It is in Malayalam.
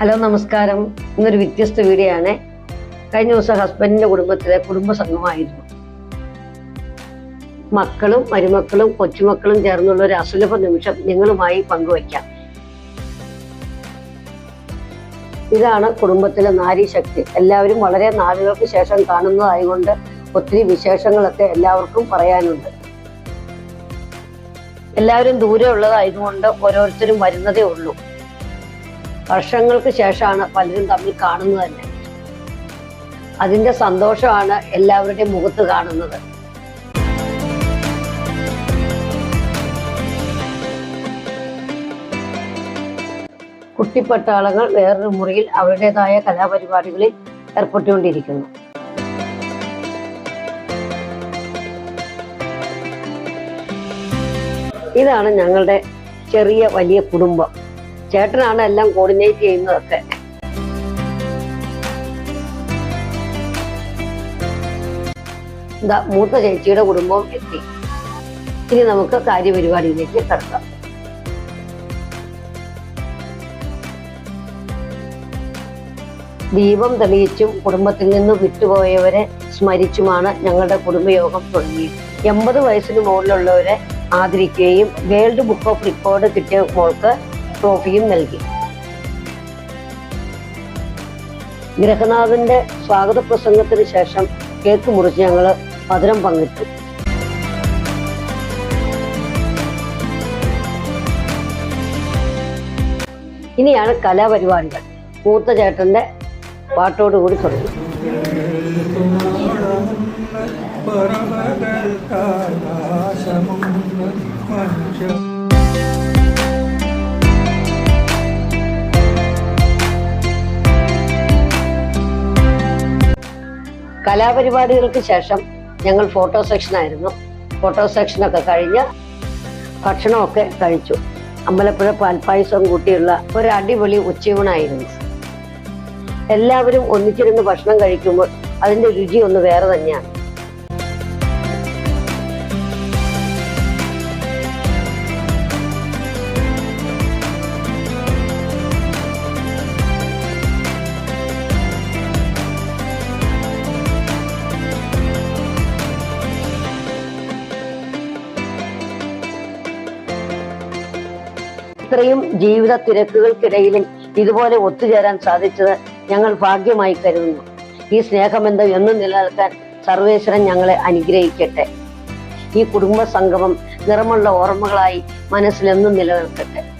ഹലോ നമസ്കാരം. ഇന്നൊരു വ്യത്യസ്ത വീഡിയോ ആണ് കഴിഞ്ഞ ദിവസം ഹസ്ബൻഡിന്റെ കുടുംബത്തിലെ കുടുംബ സംഘമായിരുന്നു മക്കളും മരുമക്കളും കൊച്ചുമക്കളും ചേർന്നുള്ള ഒരു അസുലഭ നിമിഷം നിങ്ങളുമായി പങ്കുവയ്ക്കാം. ഇതാണ് കുടുംബത്തിലെ നാരീശക്തി എല്ലാവരും വളരെ നാളുകൾക്ക് ശേഷം കാണുന്നതായതുകൊണ്ട് ഒത്തിരി വിശേഷങ്ങളൊക്കെ എല്ലാവർക്കും പറയാനുണ്ട്. എല്ലാവരും ദൂരെ ഉള്ളതായതുകൊണ്ട് ഓരോരുത്തരും വരുന്നതേ ഉള്ളൂ. വർഷങ്ങൾക്ക് ശേഷമാണ് പലരും തമ്മിൽ കാണുന്നത് തന്നെ. അതിന്റെ സന്തോഷമാണ് എല്ലാവരുടെയും മുഖത്ത് കാണുന്നത്. കുട്ടിപ്പട്ടാളങ്ങൾ വേറൊരു മുറിയിൽ അവരുടേതായ കലാപരിപാടികളിൽ ഏർപ്പെട്ടുകൊണ്ടിരിക്കുന്നു. ഇതാണ് ഞങ്ങളുടെ ചെറിയ വലിയ കുടുംബം. ചേട്ടനാണ് എല്ലാം കോർഡിനേറ്റ് ചെയ്യുന്നതൊക്കെ. മൂത്ത ചേച്ചിയുടെ കുടുംബവും എത്തി. ഇനി നമുക്ക് കാര്യപരിപാടിയിലേക്ക് കടക്കാം. ദീപം തെളിയിച്ചും കുടുംബത്തിൽ നിന്ന് വിട്ടുപോയവരെ സ്മരിച്ചുമാണ് ഞങ്ങളുടെ കുടുംബയോഗം തുടങ്ങിയത്. എൺപത് വയസ്സിന് മുകളിലുള്ളവരെ ആദരിക്കുകയും വേൾഡ് ബുക്ക് ഓഫ് റെക്കോർഡ് കിട്ടിയ മോൾക്ക് ട്രോഫിയും നൽകി. ഗ്രഹനാഥന്റെ സ്വാഗത പ്രസംഗത്തിന് ശേഷം കേക്ക് മുറിച്ച് ഞങ്ങൾ മധുരം പങ്കിട്ടു. ഇനിയാണ് കലാപരിപാടികൾ. മൂത്ത ചേട്ടന്റെ പാട്ടോടുകൂടി തുടങ്ങി. മനുഷ്യ കലാപരിപാടികൾക്ക് ശേഷം ഞങ്ങൾ ഫോട്ടോ സെക്ഷനായിരുന്നു ഫോട്ടോ സെക്ഷനൊക്കെ കഴിഞ്ഞ് ഭക്ഷണമൊക്കെ കഴിച്ചു. അമ്പലപ്പുഴ പാൽപ്പായസം കൂട്ടിയുള്ള ഒരു അടിപൊളി ഉച്ചയൂണായിരുന്നു. എല്ലാവരും ഒന്നിച്ചിരുന്ന് ഭക്ഷണം കഴിക്കുമ്പോൾ അതിന്റെ രുചി ഒന്ന് വേറെ തന്നെയാണ്. ഇത്രയും ജീവിത തിരക്കുകൾക്കിടയിലും ഇതുപോലെ ഒത്തുചേരാൻ സാധിച്ചത് ഞങ്ങൾ ഭാഗ്യമായി കരുതുന്നു. ഈ സ്നേഹബന്ധം എന്നും നിലനിൽക്കാൻ സർവേശ്വരൻ ഞങ്ങളെ അനുഗ്രഹിക്കട്ടെ. ഈ കുടുംബ സംഗമം നിറമുള്ള ഓർമ്മകളായി മനസ്സിലെന്നും നിലനിൽക്കട്ടെ.